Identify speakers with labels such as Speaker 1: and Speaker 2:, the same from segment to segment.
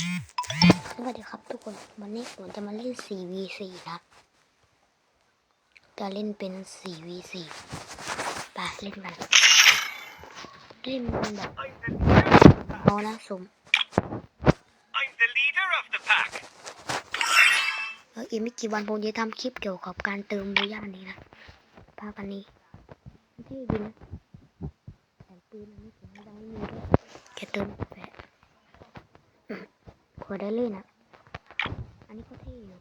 Speaker 1: สวัสดีครับทุกคน วันนี้ผมจะมาเล่น 4v4 นะจะเล่นเป็น 4v4 ไปเล่นกันเล่นมันแบบ
Speaker 2: I'm the,
Speaker 1: เอานะสม
Speaker 2: I'm the leader of the pack.
Speaker 1: เอออีกไม่กี่วันผมจะทำคลิปเกี่ยวกับการเติมบูย่านี้นะภาพอันนี้เท่ดีนะแต่ปืนอันนี้ผมยังไม่มีด้วยแค่เติมแปะอืม ขอได้เลยนะอันนี้ก็เท่อยู่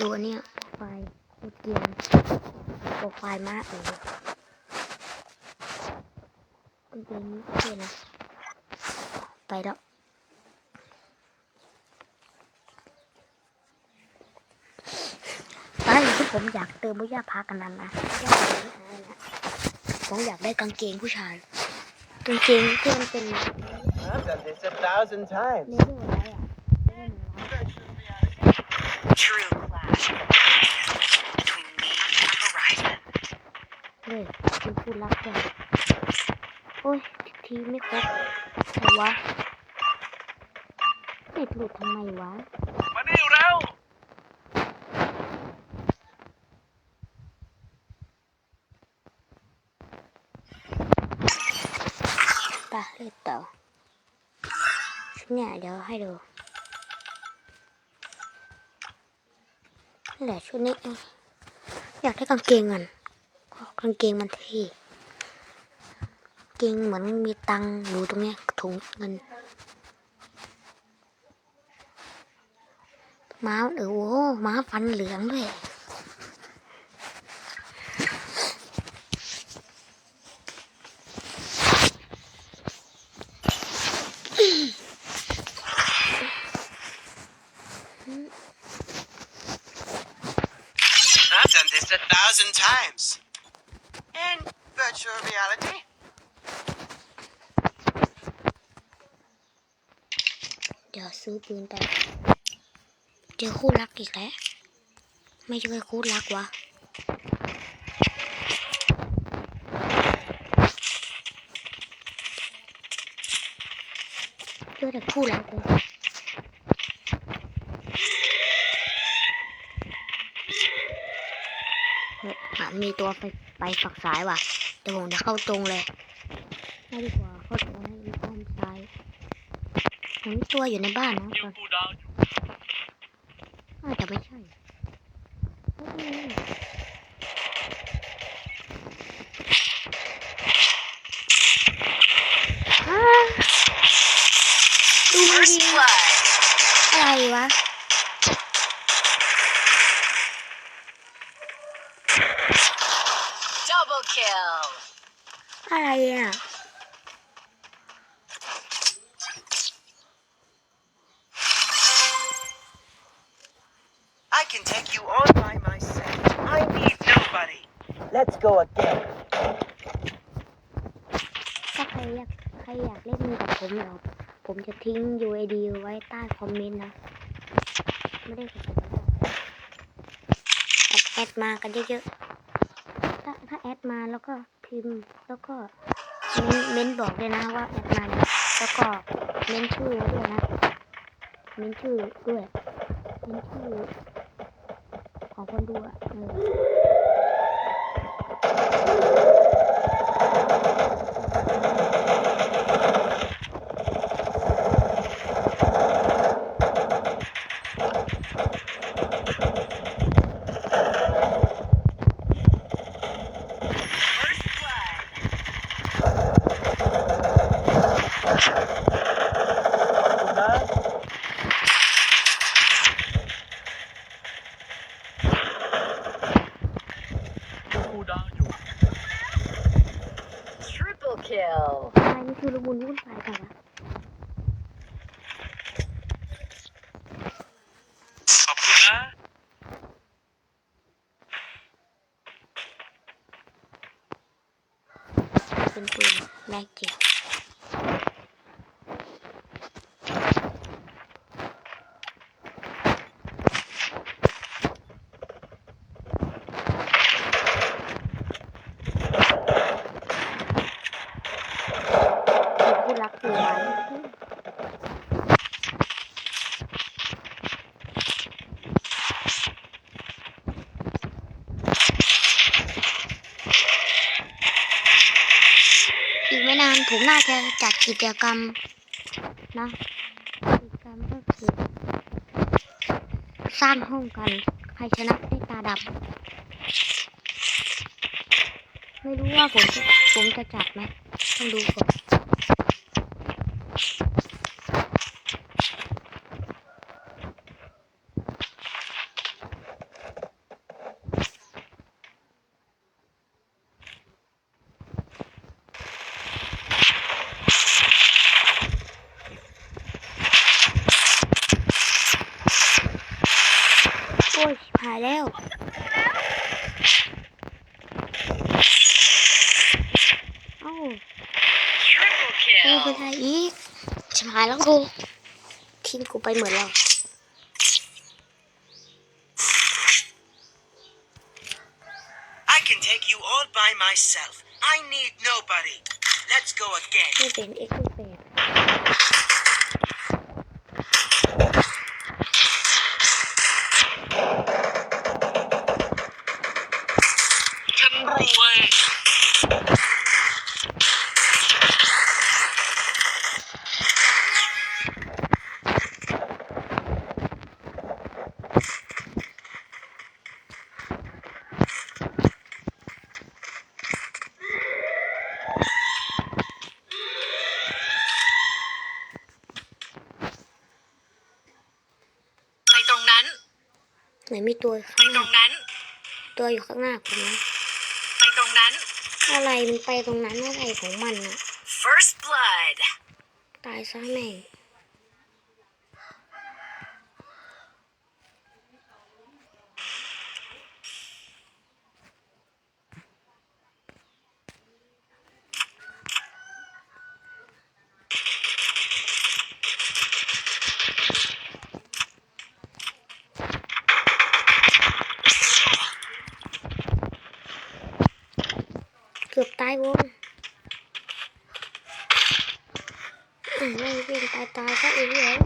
Speaker 1: ตัวเนี้ยโปรไฟล์โคตรเกียนโปรไฟล์มากเลยกางเกงนี้ก็เท่นะ ไปแล้วตอนแรกที่ผมอยากเติมบุญญาพากันนั้นนะ ผมอยากได้กางเกงผู้ชาย กางเกงที่มันเป็น
Speaker 3: I've done this a thousand times.
Speaker 1: เลเวลอะไรอะเลเวลหนึ่งร้อย
Speaker 4: True clash between me and Horizon.
Speaker 1: เฮ้ยคุณพูดรักกันโอ้ย ทีไม่ครบใครวะเน็ตหลุดทำไมวะ
Speaker 2: มานี่เร็ว
Speaker 1: ไปเล่นต่อชุดเนี่ยเดี๋ยวให้ดูนี่แหละชุดนี้ อยากได้กางเกงมันกางเกงมันเท่เกงเหมือนมีตังอยู่ตรงนี้ถุงเงินม้าเออโอ้ม้าฟันเหลืองด้วย
Speaker 3: I've done this a thousand times. In virtual reality.
Speaker 1: เดี๋ยวซื้อปืนแต่เจอคู่รักอีกแล้ว ไม่ใช่คู่รักวะเจอแต่คู่รักเลยเฮ้ยอะ มีตัวไปไปฝักซ้ายว่ะเดี๋ยวผมจะเข้าตรงเลยไม่ดีกว่าเข้าตรงให้มีอ้อมซ้ายผมตัวอยู่ในบ้านนะ
Speaker 2: ยิงกูดาวอยู่
Speaker 1: อาจจะไม่ใช่ดูมัน
Speaker 4: First
Speaker 1: ยิง
Speaker 4: blood.
Speaker 1: อะไรวะ
Speaker 4: Double kill.
Speaker 1: อะไรอะ
Speaker 3: I can take you on by myself. I need nobody. Let's go again.
Speaker 1: ถ้าใครอยากใครอยากเล่นกับผมเดี๋ยวผมจะทิ้ง UID ไว้ใต้คอมเมนต์นะ ไม่ได้กับผมแอดแอดมากันเยอะๆถ้าถ้าแอดมาแล้วก็พิมพ์แล้วก็เม้นเม้นบอกด้วยนะว่าแอดมาเนี่ยแล้วก็เม้นชื่อไว้ด้วยนะ เม้นชื่อด้วย เม้นชื่อ ของคนดูอะเออ
Speaker 4: First blood. Triple kill.
Speaker 1: อะไรนี่คือละมุนวุ่นวายกันวะ
Speaker 2: ขอบคุณนะ
Speaker 1: เป็นปืนแม็กจิกเป็นผู้รักปืน ไม่นานผมน่า จะจัดกิจกรรมนะกิจกรรมก็คือสร้างห้องกัน ใครชนะได้ตาดับ ไม่รู้ว่าผมผมจะจัดไหมต้องดูก่อน อ้ยผ่ายแล้วเอ้า
Speaker 4: Triple
Speaker 1: กูไป
Speaker 4: kill.
Speaker 1: ไหนอีกชิบหายแล้วกูทิ้งกูไปเหมือนแล้ว
Speaker 3: I can take you all by myself. I need nobody. Let's go again.
Speaker 1: ไม่เป็นเอ็กซ์เป็น
Speaker 4: ไห
Speaker 1: นมีตัว
Speaker 4: ไป
Speaker 1: ข้างห
Speaker 4: ตร
Speaker 1: น้าง
Speaker 4: นั้น
Speaker 1: ตัวอยู่ข้างหน้าผมนะ
Speaker 4: ไปตรงนั้น
Speaker 1: อะไรมันไปตรงนั้นอะไรของมันอะ
Speaker 4: First blood.
Speaker 1: ตายซะแม่ง เกือบตายวงอะไม่วิ่งตายตายก็อีกแล้ว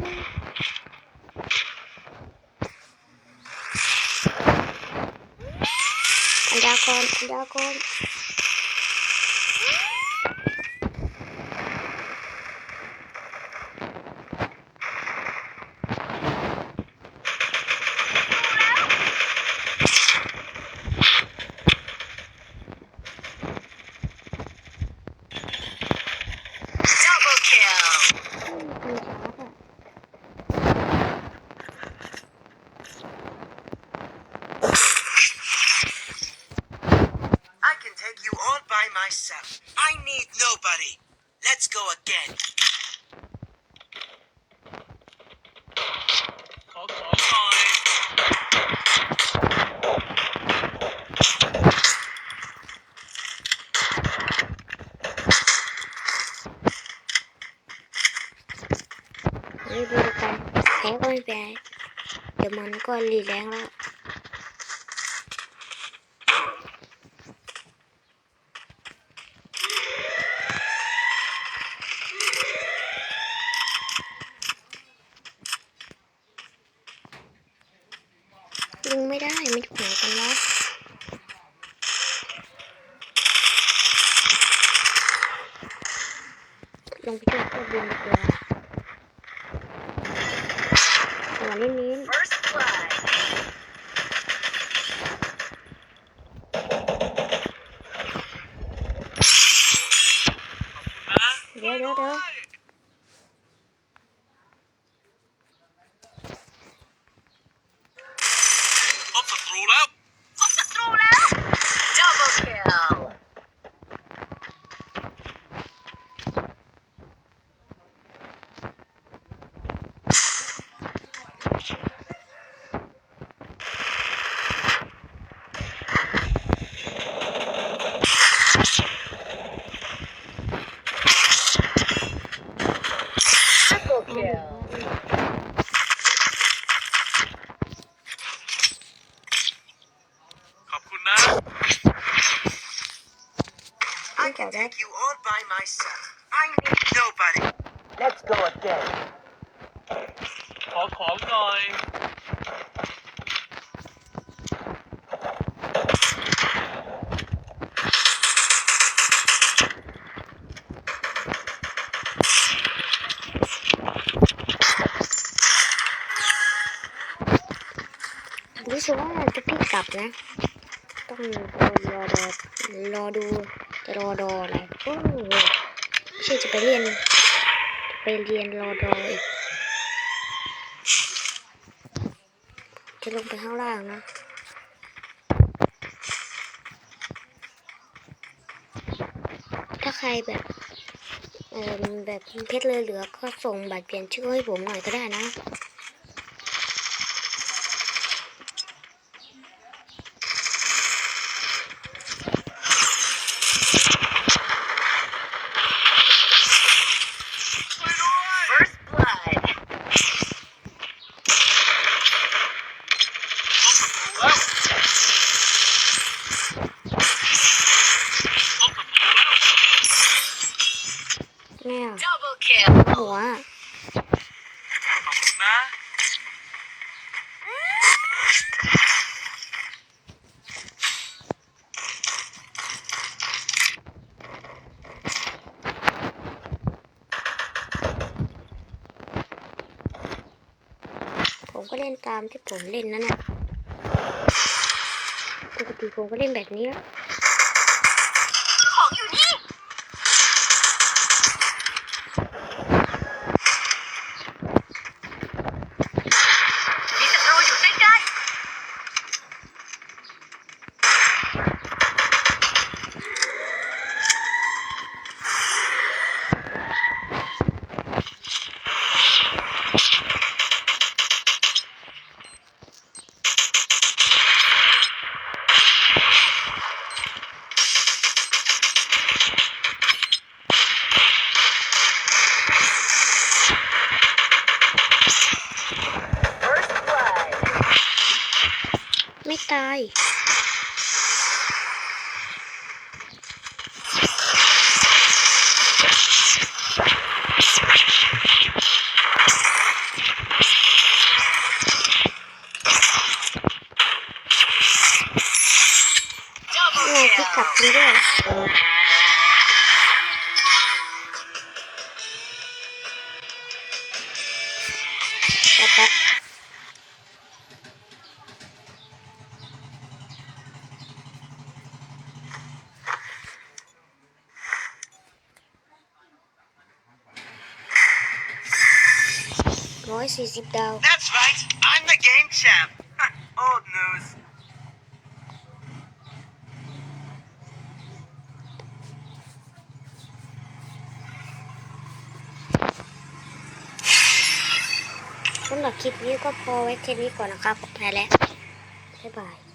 Speaker 1: อันยากรอันยากร
Speaker 4: ด Double kill.
Speaker 1: อืมมันช้าอะ
Speaker 3: I can take you all by myself. I need nobody. Let's go again.
Speaker 2: ขอของหน่อย
Speaker 1: ไม่ดูกันแพ้ ก็ไม่แพ้เดี๋ยวมันก็รีแรงแล้วลงไม่ได้ไม่ถูกไหนกันวะงไปช่วยเครื่องบินดีกว่าหัวนิ่ม
Speaker 4: First blood.
Speaker 2: นะ
Speaker 1: ๆ เดี๋ยวเดี๋ยว
Speaker 2: ของหน่อย
Speaker 3: รู้
Speaker 1: สึกว่าจะพี่กลับนะ ต้องรอรอรอดูจะรอรออะไรโอ้โใช่จะไปเรียน ไปเรียนรอรออีก จะลงไปข้างล่างนะถ้าใครแบบเออแบบเพชรเลยเหลือก็ส่งบัตรเปลี่ยนชื่อให้ผมหน่อยก็ได้นะ
Speaker 4: First blood.
Speaker 2: พบศัตรูแล้ว
Speaker 1: แม่อะ
Speaker 4: Double kill.
Speaker 1: หัวอะ
Speaker 2: ขอบคุณนะ
Speaker 1: ผมก็เล่น ตามที่ผมเล่นนั่นแหละปกติผมก็เล่นแบบนี้ ไร้อยสี่สิบดาว
Speaker 3: That's right. I'm the game champ. Old news.
Speaker 1: สำหรับคลิปนี้ก็พอไว้แค่นี้ก่อนนะครับไปแล้วบ๊ายบาย